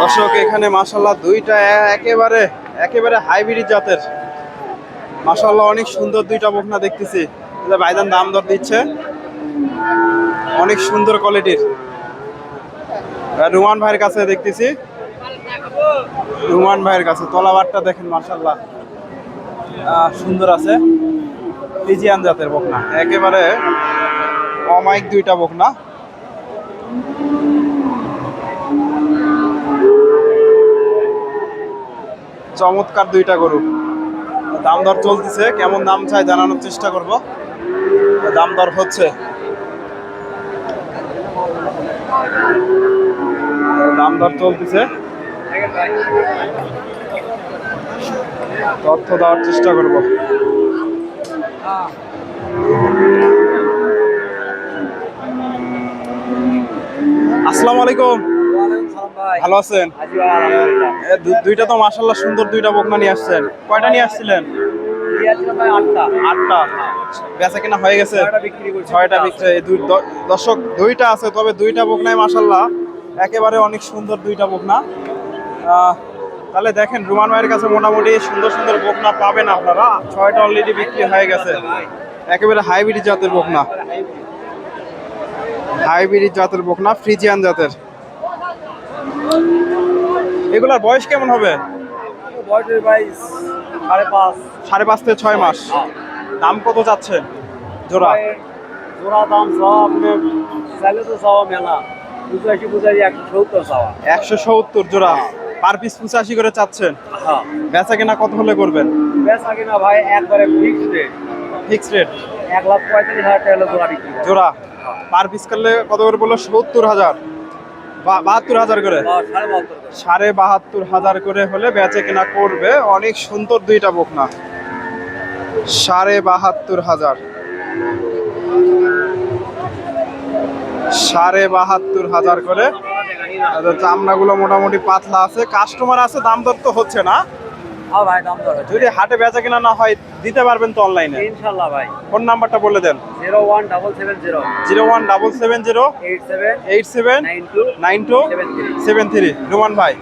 দর্শক, এখানে মাসাল্লাহ দুইটা একেবারে একেবারে হাইব্রিড জাতের। মাসাল্লাহ অনেক সুন্দর দুইটা বকনা দেখতেছি। যে দাম দর দিচ্ছে। অনেক সুন্দর কোয়ালিটির। রুমান ভাইয়ের কাছে দেখতেছি। রুমান ভাইয়ের কাছে, তলাবারটা দেখেন মাসাল্লাহ সুন্দর আছে। লিজিয়ান জাতের বকনা। একেবারে অমাইক দুইটা বকনা। চমৎকার দুইটা গরু। দাম দর চলতেছে, কেমন দাম চাই জানানোর চেষ্টা করব। দাম দর হচ্ছে। দাম দর চলতেছে। তথ্য দেওয়ার চেষ্টা করব। আসসালামু আলাইকুম। ভালো আছেন? দুইটা তো মাশাল্লাহ সুন্দর দুইটা বকনা নিয়ে আসছেন। কয়টা নিয়ে আসছিলেন? আটটা। বেচা কিনা হয়ে গেছে। ছয়টা বিক্রি দর্শক দুইটা আছে তবে দুইটা বকনায় মাশাল্লাহ একেবারে অনেক সুন্দর দুইটা বকনা। তাহলে দেখেন রুমান ভাইয়ের কাছে মোটামুটি সুন্দর সুন্দর বকনা পাবেন আপনারা। ছয়টা অলরেডি বিক্রি হয়ে গেছে। একেবারে হাইব্রিড জাতের বকনা। হাইব্রিড জাতের বকনা ফ্রিজিয়ান জাতের। এগুলার বয়স কেমন হবে? সাড়ে পাঁচ। থেকে ছয় মাস। দাম কত চাচ্ছেন জোড়া? জোড়া দাম চাইলে তো চাওয়া মেলা। একশো সত্তর চাওয়া। একশো সত্তর জোড়া। পার পিস পঁচাশি করে চাচ্ছেন। হ্যাঁ। বেচা কেনা কত হলে করবেন? বেচা কিনা ভাই একবারে ফিক্সড রেট ফিক্স রেট এক লাখ পঁয়তাল্লিশ হাজার টাকা হলে জোড়া বিক্রি জোড়া? পার পিস করলে কত করে বলল? সত্তর হাজার। বা- বাহাত্তর হাজার করে? সাড়ে বাহাত্তর করে। সাড়ে বাহাত্তর হাজার করে হলে বেচে কেনা করবে। অনেক সুন্দর দুইটা বকনা। সাড়ে বাহাত্তর হাজার। সাড়ে বাহাত্তর হাজার করে চামড়াগুলো মোটামুটি পাতলা আছে। কাস্টমার আছে দাম দর তো হচ্ছে না। হ্যাঁ ভাই দাম দর যদি হাটে বেচা কিনা না হয় দিতে পারবেন তো অনলাইনে ইনশাল্লাহ ভাই। ফোন নাম্বারটা বলে দেন। Zero one double seven zero. Zero one double seven zero. Eight seven. Eight seven. Nine two. Nine two. Seven three. Seven three. Roman ভাই।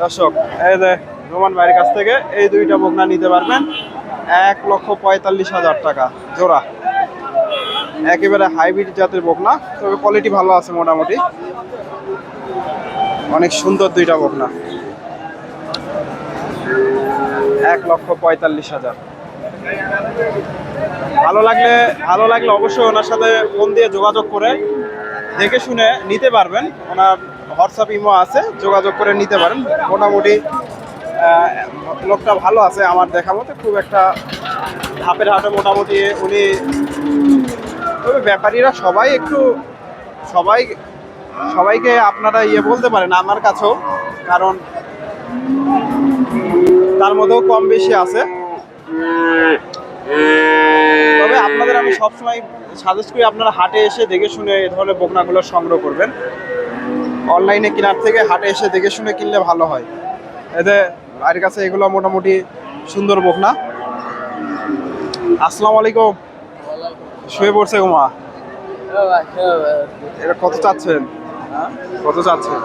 দর্শক এই যে রোমান ভাইয়ের কাছ থেকে এই দুইটা বকনা নিতে পারবেন। এক লক্ষ পঁয়তাল্লিশ হাজার টাকা জোড়া। একেবারে হাইব্রিড জাতের বকনা তবে কোয়ালিটি ভালো আছে মোটামুটি। অনেক সুন্দর দুইটা বকনা। এক লক্ষ পঁয়তাল্লিশ হাজার। ভালো লাগলে ভালো লাগলে অবশ্যই ওনার সাথে ফোন দিয়ে যোগাযোগ করে দেখে শুনে নিতে পারবেন। ওনার হোয়াটসঅ্যাপ ইমো আছে, যোগাযোগ করে নিতে পারেন। মোটামুটি লোকটা ভালো আছে আমার দেখা মতে। খুব একটা ধাপের হাটে মোটামুটি উনি তবে ব্যাপারীরা সবাই একটু সবাই সবাইকে আপনারা ইয়ে বলতে পারেন আমার কাছেও কারণ তার মধ্যেও কম বেশি আছে। তবে আপনাদের আমি সবসময় সাজেস্ট করি আপনারা হাটে এসে দেখে শুনে এই ধরনের বোকনাগুলো সংগ্রহ করবেন। অনলাইনে কেনার থেকে হাটে এসে দেখে শুনে কিনলে ভালো হয়। এতে আর কাছে এগুলো মোটামুটি সুন্দর বোকনা। আসসালামু আলাইকুম। শুয়ে পড়ছে গোমা এটা কত চাচ্ছেন? কত চাচ্ছেন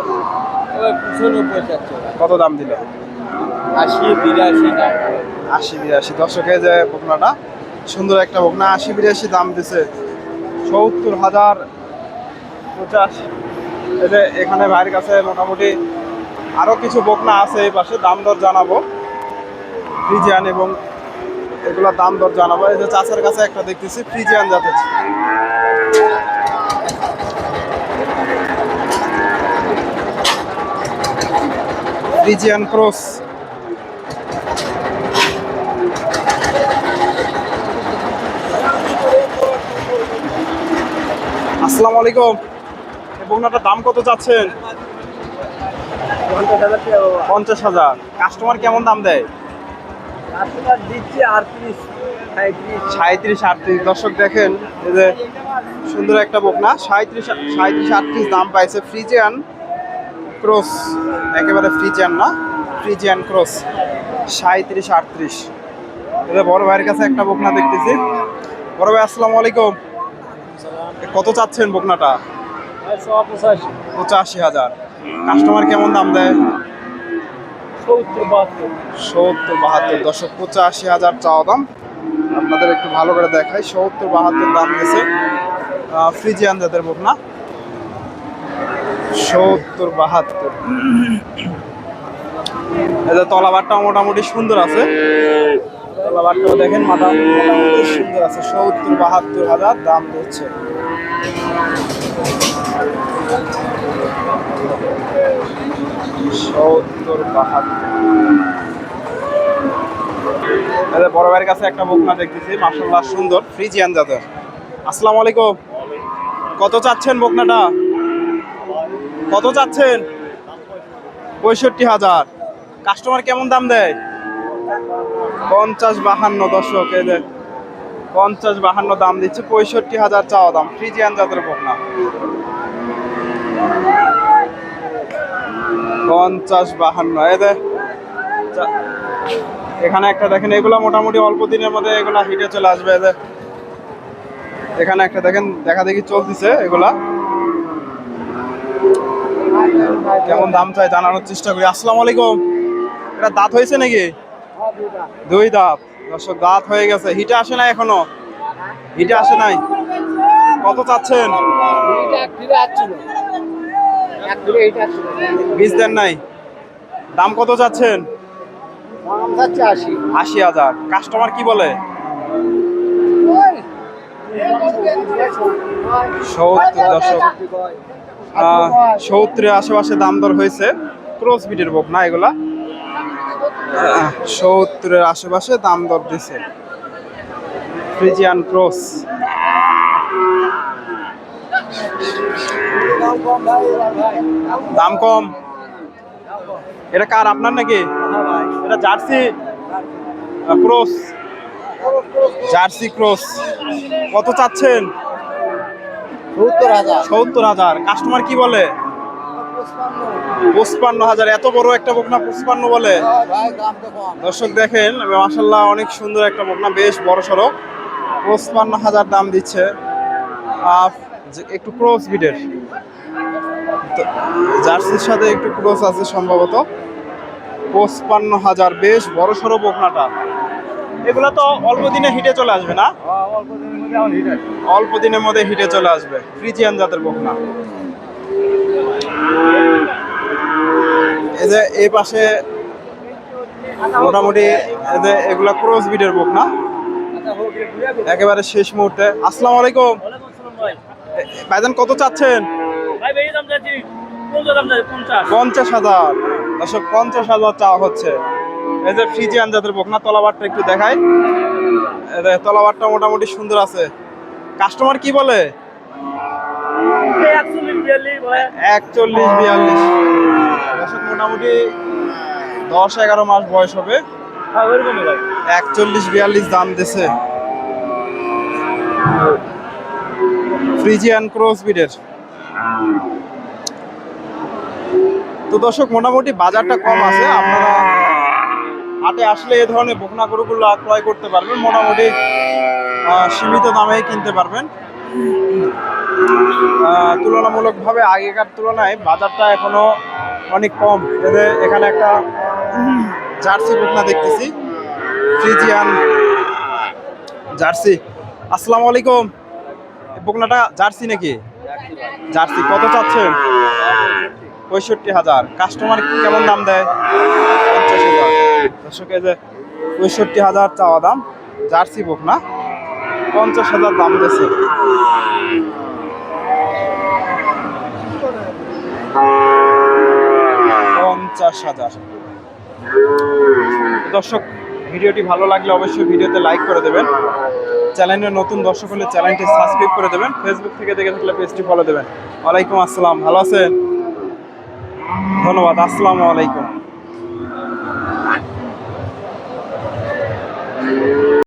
কত দাম দিল? আশি বিরাশি আশি বিরাশি। দর্শকে যে বকনাটা সুন্দর একটা বকনা। আশি বিরাশি দাম দিছে সত্তর হাজার পঞ্চাশ এতে এখানে ভাইয়ের কাছে মোটামুটি আরও কিছু বকনা আছে এই পাশে দাম দর জানাব। ফ্রিজিয়ান এবং এগুলোর দাম দর জানাব। এই যে চাচার কাছে একটা দেখতেছি ফ্রিজিয়ান জাতের। ফ্রিজিয়ান ক্রস আসসালামু আলাইকুম। এই বকনাটার দাম কত চাচ্ছেন? পঞ্চাশ হাজার। কাস্টমার কেমন দাম দেয়? সাঁত্রিশ আটত্রিশ দর্শক দেখেন এই যে সুন্দর একটা বকনা। সাঁত্রিশ সাঁত্রিশ আটত্রিশ দাম পাইছে ফ্রিজিয়ান। ক্রস, একেবারে ফ্রিজিয়ান না, ফ্রিজিয়ান ক্রস সাঁত্রিশ আটত্রিশ। এদের বড় ভাইয়ের কাছে একটা বকনা দেখতেছি। বড় ভাই, আসসালামু আলাইকুম। কত চাচ্ছেন বকনাটা? পঁচাশি হাজার। কাস্টমার কেমন দাম দেয়? সত্তর, বাহাত্তর। দশক পঁচাশি হাজার চাওয়া দাম। আপনাদের একটু ভালো করে দেখাই, সত্তর, বাহাত্তর দাম গেছে ফ্রিজিয়ান জাতের বকনা। সত্তর, বাহাত্তর। তলাবারটা মোটামুটি সুন্দর আছে। তলাবারটাও দেখেন মোটামুটি সুন্দর আছে। সত্তর, বাহাত্তর হাজার দাম দিচ্ছে। সত্তর, বাহাত্তর। বড় ভাইয়ের কাছে একটা দেখতেছি সুন্দর, ফ্রিজিয়ান আলাইকুম। কত চাচ্ছেন বকনাটা? কত চাচ্ছেন? পঁয়ষট্টি হাজার। কাস্টমার কেমন দাম দেয়? পঞ্চাশ বাহান্ন দর্শক, এই যে পঞ্চাশ বাহান্ন দাম দিচ্ছে, পঁয়ষট্টি হাজার চাওয়া দাম, ফ্রিজিয়ান জাতের বকনা পঞ্চাশ বাহান্ন, এই যে এখানে একটা দেখেন, এগুলা মোটামুটি অল্প দিনের মধ্যে এগুলা হিটে চলে আসবে যে। এখানে একটা দেখেন, দেখা দেখি চলতেছে এগুলা। কেমন দাম চাই জানানোর চেষ্টা করি। আসসালামু আলাইকুম। এটা দাঁত হয়েছে নাকি? দুই দাঁত। দর্শক, দাঁত হয়ে গেছে। হিটে আসে নাই এখনও? হিটে আসে নাই? কত চাচ্ছেন? বীজ দেন নাই? দাম কত চাচ্ছেন? আশি হাজার। কাস্টমার কি বলে? সত্তর দশক সত্তরের আশেপাশে দাম দর হয়েছে। ক্রস বিটের বোক না এগুলা? আহ, সত্তরের আশেপাশে দাম দর দিছে ফ্রিজিয়ান ক্রস দাম কম। এটা কার আপনার নাকি? এটা জার্সি? ক্রস জার্সি ক্রস কত চাচ্ছেন? সত্তর হাজার। কাস্টমার কি বলে? পঁচপান্ন হাজার। এত বড় একটা বকনা পঁচপান্ন বলে? কম। দর্শক দেখেন মাসাল্লাহ অনেক সুন্দর একটা বকনা বেশ বড় সড়ো পঁচপান্ন হাজার দাম দিচ্ছে। একটু ক্রস বিডের জার্সির সাথে একটু ক্রস আছে সম্ভবত। পঁচপান্ন হাজার বেশ বড় সড়ো বকনাটা। এগুলো তো অল্প দিনে হিটে চলে আসবে না? অল্প দিনের অল্প দিনের মধ্যে হিটে চলে আসবে। ফ্রিজিয়ান জাতের বকনা। এই যে এই পাশে মোটামুটি এই যে এগুলা ক্রস বিডের বকনা। একেবারে শেষ মুহূর্তে। আসসালামু আলাইকুম। ভাইজান কত চাচ্ছেন? পঞ্চাশ হাজার। দর্শক পঞ্চাশ হাজার চাওয়া হচ্ছে। এই যে ফ্রিজিয়ান জাতের বকনা তলাবারটা একটু দেখাই। তলাবারটা মোটামুটি সুন্দর আছে। কাস্টমার কি বলে? একচল্লিশ বিয়াল্লিশ দর্শক মোটামুটি দশ এগারো মাস বয়স হবে। একচল্লিশ বিয়াল্লিশ দাম দিছে। ফ্রিজিয়ান ক্রস বিডের তো দর্শক মোটামুটি বাজারটা কম আছে। আপনারা হাটে আসলে এই ধরনের বকনা গরুগুলো ক্রয় করতে পারবেন, মোটামুটি সীমিত দামেই কিনতে পারবেন। তুলনামূলকভাবে আগেকার তুলনায় বাজারটা এখনও অনেক কম। এখানে একটা জার্সি বকনা দেখতেছি, ফ্রিজিয়ান জার্সি। আসসালামু আলাইকুম। বকনাটা জার্সি নাকি? জার্সি, কত চাচ্ছেন? পঁয়ষট্টি হাজার। কাস্টমার কেমন দাম দেয়? দর্শক যে পঁয়ষট্টি হাজার চাওয়া দাম, জার্সি বকনা পঞ্চাশ হাজার দাম দিয়েছে। পঞ্চাশ হাজার। দর্শক, ভিডিওটি ভালো লাগলে অবশ্যই ভিডিওতে লাইক করে দেবেন। চ্যানেলের নতুন দর্শক হলে চ্যানেলটি সাবস্ক্রাইব করে দেবেন। ফেসবুক থেকে দেখে থাকলে পেজটি ফলো দেবেন। ওয়ালাইকুম আসসালাম। ভালো আছেন? ধন্যবাদ। আসসালামু আলাইকুম।